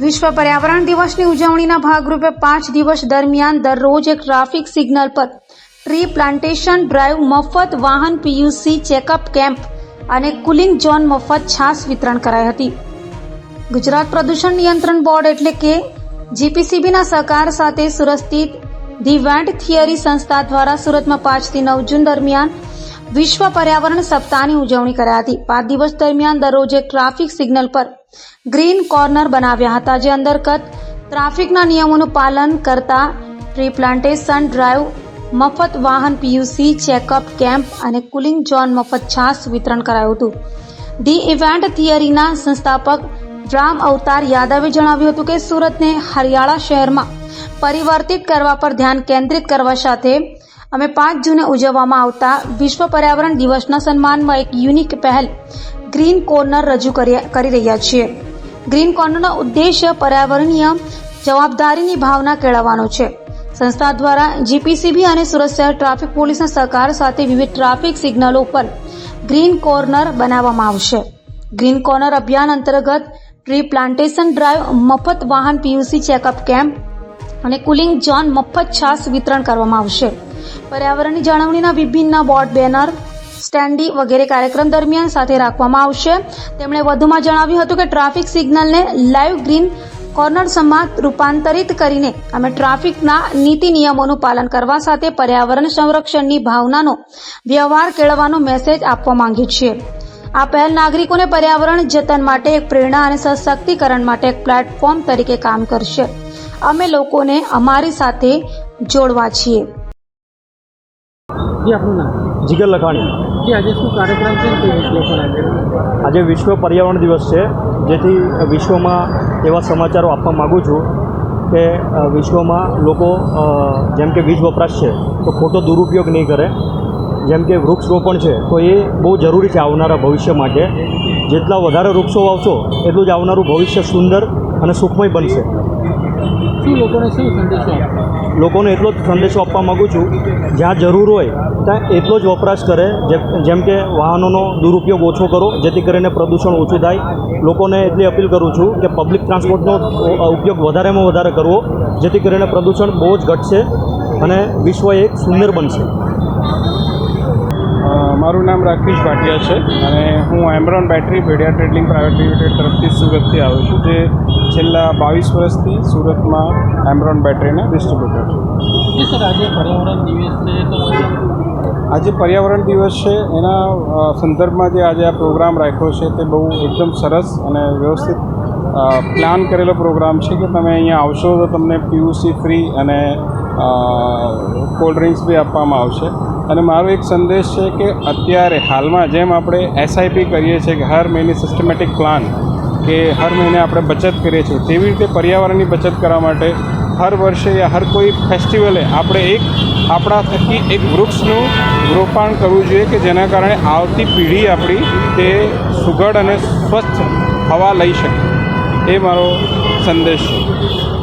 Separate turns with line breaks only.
વિશ્વ પર્યાવરણ દિવસની ઉજવણીના ભાગરૂપે પાંચ દિવસ દરમિયાન દરરોજ એક ટ્રાફિક સિગ્નલ પર ટ્રી પ્લાન્ટેશન ડ્રાઈવ મફત વાહન પીયુસી ચેકઅપ કેમ્પ અને કુલિંગ ઝોન મફત છાસ વિતરણ કરાઈ હતી. ગુજરાત પ્રદૂષણ નિયંત્રણ બોર્ડ એટલે કે જીપીસીબીના સહકાર સાથે સુરત સ્થિત ધી વેન્ટ થિયરી સંસ્થા દ્વારા સુરતમાં પાંચથી નવ જૂન દરમિયાન વિશ્વ પર્યાવરણ સપ્તાહની ઉજવણી કરાઈ હતી. પાંચ દિવસ દરમિયાન દરરોજે ટ્રાફિક સિગ્નલ પર ગ્રીન કોર્નર બનાવ્યા હતા, જે અંતર્ગત ટ્રાફિકના નિયમોનું પાલન કરતા ટ્રી પ્લાન્ટેશન ડ્રાઈવ, મફત વાહન પીયુસી, ચેકઅપ કેમ્પ અને કુલિંગ ઝોન મફત છાસ વિતરણ કરાયું હતું. ધી ઇવેન્ટ થિયરીના સંસ્થાપક રામ અવતાર યાદવે જણાવ્યું હતું કે સુરતને હરિયાળા શહેરમાં પરિવર્તિત કરવા પર ધ્યાન કેન્દ્રિત કરવા સાથે અમે પાંચ જૂને ઉજવવામાં આવતા વિશ્વ પર્યાવરણ દિવસના સન્માનમાં એક યુનિક પહેલ ગ્રીન કોર્નર રજૂ કરી રહ્યા છીએ. ગ્રીન કોર્નરનો ઉદ્દેશ્ય પર્યાવરણીય જવાબદારીની ભાવના કેળવવાનો છે. સંસ્થા દ્વારા જીપીસીબી અને સુરત શહેર ટ્રાફિક પોલીસના સહકાર સાથે વિવિધ ટ્રાફિક સિગ્નલો પર ગ્રીન કોર્નર બનાવવામાં આવશે. ગ્રીન કોર્નર અભિયાન અંતર્ગત ટ્રી પ્લાન્ટેશન ડ્રાઈવ, મફત વાહન પીયુસી ચેકઅપ કેમ્પ અને કુલિંગ ઝોન મફત છાસ વિતરણ કરવામાં આવશે. પર્યાવરણની જાળવણીના વિભિન્ન બોર્ડ, બેનર, સ્ટેન્ડી વગેરે કાર્યક્રમ દરમિયાન સાથે રાખવામાં આવશે. તેમણે વધુમાં જણાવ્યું હતું કે ટ્રાફિક સિગ્નલને લાઈવ ગ્રીન કોર્નર્સમાં રૂપાંતરિત કરીને અમે ટ્રાફિકના નીતિ નિયમોનું પાલન કરવા સાથે પર્યાવરણ સંરક્ષણની ભાવનાનો વ્યવહાર કેળવવાનો મેસેજ આપવા માંગીએ છીએ. આ પહેલ નાગરિકોને પર્યાવરણ જતન માટે એક પ્રેરણા અને સશક્તિકરણ માટે એક પ્લેટફોર્મ તરીકે કામ કરશે. અમે લોકોને અમારી સાથે જોડવા છીએ.
જી આપણું નામ?
જીગર લખાણી.
જી આજે શું કાર્યક્રમ છે? તે વિશ્લેષણ આજે
આજે વિશ્વ પર્યાવરણ દિવસ છે જેથી વિશ્વમાં એવા સમાચારો આપવા માગું છું કે વિશ્વમાં લોકો જેમ કે વીજ વપરાશ છે તો ખોટો દુરુપયોગ નહીં કરે. જેમ કે વૃક્ષ રોપણ છે તો એ બહુ જરૂરી છે આવનારા ભવિષ્ય માટે. જેટલા વધારે વૃક્ષો વાવશો એટલું જ આવનારું ભવિષ્ય સુંદર અને સુખમય બનશે.
શું લોકોને શું સંદેશો
લોકોને એટલો જ સંદેશો આપવા માગું છું, જ્યાં જરૂર હોય ત્યાં એટલો જ વપરાશ કરે જેમ કે વાહનોનો દુરુપયોગ ઓછો કરો, જેથી કરીને પ્રદૂષણ ઓછું થાય. લોકોને એટલી અપીલ કરું છું કે પબ્લિક ટ્રાન્સપોર્ટનો ઉપયોગ વધારેમાં વધારે કરવો, જેથી કરીને પ્રદૂષણ બહુ જ ઘટશે અને વિશ્વ એક સુંદર બનશે.
મારું નામ રાકેશ ભાટિયા છે અને હું Amaron battery Bhedia trading private limited તરફથી સુરતથી આવ્યો છું જે છેલ્લા બાવીસ વર્ષથી સુરતમાં એમરોન બેટરીના ડિસ્ટ્રીબ્યુટર છું.
સર આજે પર્યાવરણ દિવસ
આજે પર્યાવરણ દિવસ છે એના સંદર્ભમાં જે આજે આ પ્રોગ્રામ રાખ્યો છે તે બહુ એકદમ સરસ અને વ્યવસ્થિત પ્લાન કરેલો પ્રોગ્રામ છે કે તમે અહીંયા આવશો તો તમને પીયુસી ફ્રી અને કોલ્ડ ડ્રિંક્સ બી આપવામાં આવશે. અને મારો એક સંદેશ છે કે અત્યારે હાલમાં જેમ આપણે એસઆઈપી કરીએ છીએ કે હર મહિને સિસ્ટમેટિક પ્લાન કે હર મહિને આપણે બચત કરીએ છીએ, તેવી રીતે પર્યાવરણની બચત કરવા માટે હર વર્ષે યા હર કોઈ ફેસ્ટિવલે આપણે એક આપણા થકી એક વૃક્ષનું રોપાણ કરવું જોઈએ કે જેના કારણે આવતી પેઢી આપણી તે સુઘડ અને સ્વચ્છ હવા લઈ શકે. એ મારો સંદેશ છે.